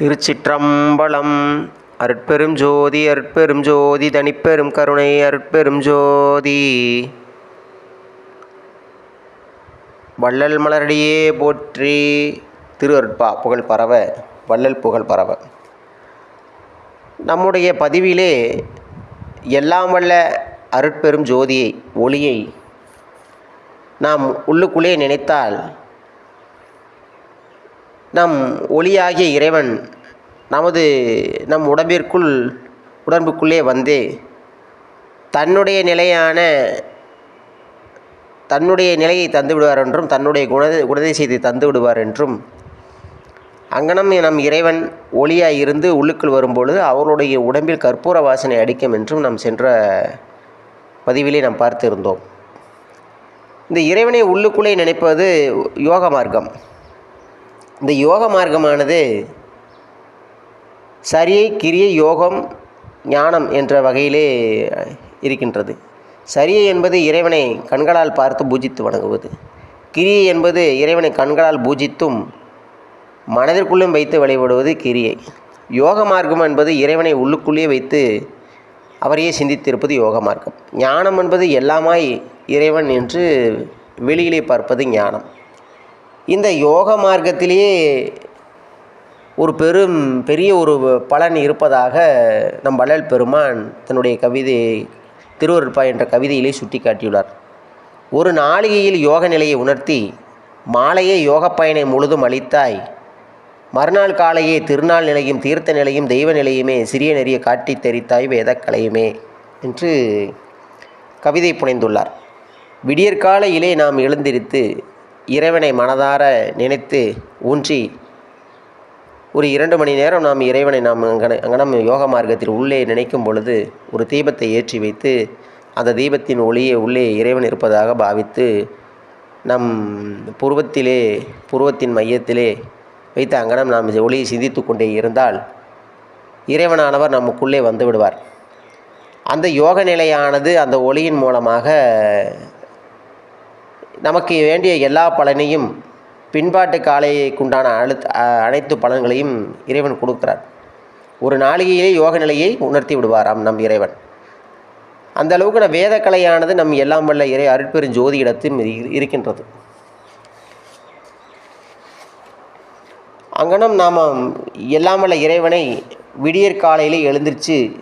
திருச்சிற்றம்பலம். அருட்பெரும் ஜோதி அருட்பெரும் ஜோதி தனிப்பெரும் கருணை அருட்பெரும் ஜோதி. வள்ளல் மலரடியே போற்றி. திரு அருட்பா புகழ் பரவ வள்ளல் புகழ் பரவ. நம்முடைய பதிவிலே எல்லாம் வல்ல அருட்பெரும் ஜோதியை ஒளியை நாம் உள்ளுக்குள்ளே நினைத்தால் நம் ஒளியாகிய இறைவன் நமது நம் உடம்பிற்குள் உடம்புக்குள்ளே வந்து. தன்னுடைய நிலையான தன்னுடைய நிலையை தந்து விடுவார் என்றும் தன்னுடைய குண குணதிசயத்தை தந்து விடுவார் என்றும். அங்கனம் நம் இறைவன் ஒளியாக இருந்து உள்ளுக்குள் வரும்பொழுது அவருடைய உடம்பில் கற்பூர வாசனை அடிக்கும் என்றும் நாம் சென்ற பதிவிலே நாம் பார்த்திருந்தோம். இந்த இறைவனை உள்ளுக்குள்ளே நினைப்பது யோக மார்க்கம். இந்த யோக மார்க்கமானது சரியை கிரியை யோகம் ஞானம் என்ற வகையிலே இருக்கின்றது. சரியை என்பது இறைவனை கண்களால் பார்த்து பூஜித்து வணங்குவது. கிரியை என்பது இறைவனை கண்களால் பூஜித்தும் மனதிற்குள்ளும் வைத்து வழிபடுவது கிரியை. யோக மார்க்கம் என்பது இறைவனை உள்ளுக்குள்ளே வைத்து அவரையே சிந்தித்திருப்பது யோக மார்க்கம். ஞானம் என்பது எல்லாமாய் இறைவன் என்று வெளியிலே பார்ப்பது ஞானம். இந்த யோக மார்க்கத்திலேயே ஒரு பெரும் பெரிய ஒரு பலன் இருப்பதாக நம் வள்ளல் பெருமான் தன்னுடைய கவிதை திருவருட்பா என்ற கவிதையிலே சுட்டி காட்டியுள்ளார் ஒரு நாளிகையில் யோக நிலையை உணர்த்தி மாலையே யோக பயனை முழுதும் அளித்தாய் மறுநாள் காலையே திருநாள் நிலையும் தீர்த்த நிலையும் தெய்வ நிலையுமே சிறிய நெறிய காட்டித் தெரித்தாய் வேதக்கலையுமே என்று கவிதை புனைந்துள்ளார். விடியற்காலையிலே நாம் எழுந்திருத்து இறைவனை மனதார நினைத்து ஊன்றி ஒரு இரண்டு மணி நேரம் நாம் இறைவனை நாம் அங்கன அங்கனம் யோக மார்க்கத்தில் உள்ளே நினைக்கும் பொழுது ஒரு தீபத்தை ஏற்றி வைத்து அந்த தீபத்தின் ஒளியை உள்ளே இறைவன் இருப்பதாக பாவித்து நம் புருவத்திலே புருவத்தின் மையத்திலே வைத்து அங்கனம் நாம் ஒளியை சிந்தித்து கொண்டே இருந்தால் இறைவனானவர் நமக்குள்ளே வந்து விடுவார். அந்த யோக நிலையானது அந்த ஒளியின் மூலமாக நமக்கு வேண்டிய எல்லா பலனையும் பின்பாட்டு காலைக்குண்டான அழுத் அனைத்து பலன்களையும் இறைவன் கொடுக்கிறார். ஒரு நாளிகையிலே யோக நிலையை உணர்த்தி விடுவாராம் நம் இறைவன். அந்த அளவுக்கு நம் வேதக்கலையானது நம் எல்லாம் வல்ல இறை அருட்பெரும் ஜோதி இடத்தில் இருக்கின்றது. அங்கனம் நாம் எல்லாம் வல்ல இறைவனை விடியற் காலையிலே எழுந்திருச்சு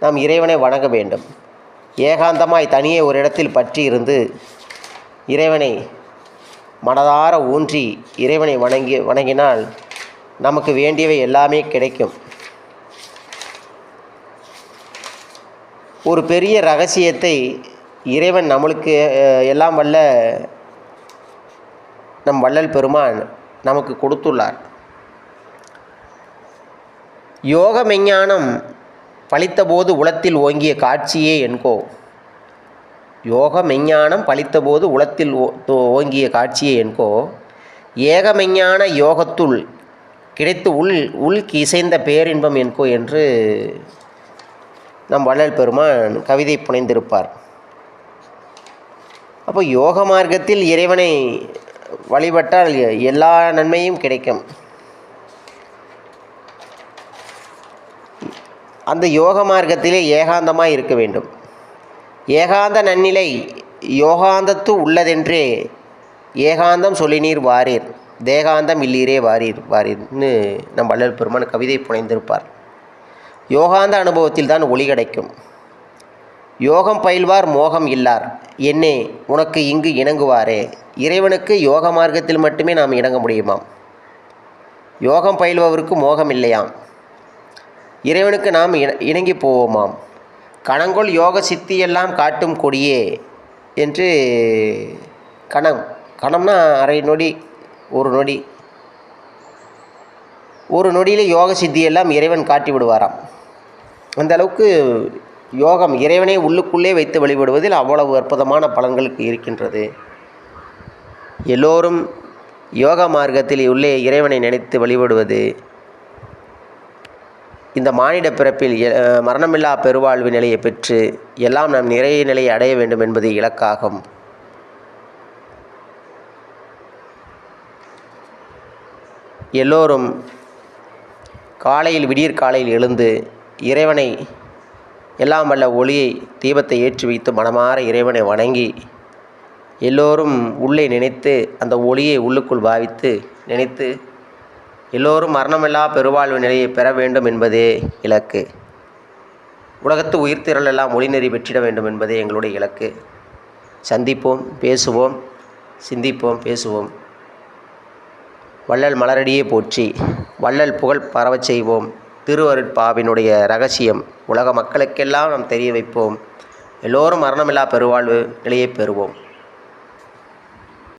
நாம் இறைவனை வணங்க வேண்டும். ஏகாந்தமாய் தனியே ஒரு இடத்தில் பற்றி இருந்து இறைவனை மனதார ஊன்றி இறைவனை வணங்கி வணங்கினால் நமக்கு வேண்டியவை எல்லாமே கிடைக்கும். ஒரு பெரிய ரகசியத்தை இறைவன் நம்மளுக்கு எல்லாம் வல்ல நம் வள்ளல் பெருமான் நமக்கு கொடுத்துள்ளார். யோக மெஞ்ஞானம் பழித்தபோது உளத்தில் ஓங்கிய காட்சியே என்கோ. யோக மெஞ்ஞானம் பழித்தபோது உளத்தில் ஓங்கிய காட்சியை என்கோ ஏக மெஞ்ஞான யோகத்துள் கிடைத்து உள் உள் இசைந்த பேரின்பம் என்கோ என்று நம் வள்ளல் பெருமான் கவிதை புனைந்திருப்பார். அப்போ யோக மார்க்கத்தில் இறைவனை வழிபட்டால் எல்லா நன்மையும் கிடைக்கும். அந்த யோக மார்க்கத்திலே ஏகாந்தமாக இருக்க வேண்டும். ஏகாந்த நன்னிலை யோகாந்தத்து உள்ளதென்றே ஏகாந்தம் சொல்லினீர் வாரீர் தேகாந்தம் இல்லீரே வாரீர் வாரீர்னு நம் வள்ளல் பெருமான் கவிதை புனைந்திருப்பார். யோகாந்த அனுபவத்தில் தான் ஒளி கிடைக்கும். யோகம் பயில்வார் மோகம் இல்லார். என்னே உனக்கு இங்கு இணங்குவாரே. இறைவனுக்கு யோக மார்க்கத்தில் மட்டுமே நாம் இணங்க முடியுமாம்? யோகம் பயில்பவருக்கு மோகம் இல்லையாம்? இறைவனுக்கு நாம் இணங்கி போவோமாம்? கணங்கொள் யோக சித்தியெல்லாம் காட்டும் கொடியே என்று கணம். கணம்னா அரை நொடி ஒரு நொடி. ஒரு நொடியில் யோக சித்தியெல்லாம் இறைவன் காட்டி விடுவாராம். அந்த அளவுக்கு யோகம் இறைவனை உள்ளுக்குள்ளே வைத்து வழிபடுவதில் அவ்வளவு அற்புதமான பலன்களுக்கு இருக்கின்றது. எல்லோரும் யோக மார்க்கத்தில் உள்ளே இறைவனை நினைத்து வழிபடுவது இந்த மானிட பிறப்பில் மரணமில்லா பெருவாழ்வு நிலையை பெற்று எல்லாம் நாம் நிறைய நிலையை அடைய வேண்டும் என்பது இலக்காகும். எல்லோரும் காலையில் விடியற் காலையில் எழுந்து இறைவனை எல்லாம் வல்ல ஒளியை தீபத்தை ஏற்றி வைத்து மனமாற இறைவனை வணங்கி எல்லோரும் உள்ளே நினைத்து அந்த ஒளியை உள்ளுக்குள் பாவித்து நினைத்து எல்லோரும் மரணமில்லா பெருவாழ்வு நிலையை பெற வேண்டும் என்பதே இலக்கு. உலகத்து உயிர்த்திரள் எல்லாம் மொழிநெறி பெற்றிட வேண்டும் என்பதே எங்களுடைய இலக்கு. சந்திப்போம் பேசுவோம் சிந்திப்போம் பேசுவோம். வள்ளல் மலரடியே போற்றி வள்ளல் புகழ் பரவச் செய்வோம். திருவருட்பாவினுடைய ரகசியம் உலக மக்களுக்கெல்லாம் நாம் தெரிய வைப்போம். எல்லோரும் மரணமில்லா பெருவாழ்வு நிலையை பெறுவோம்.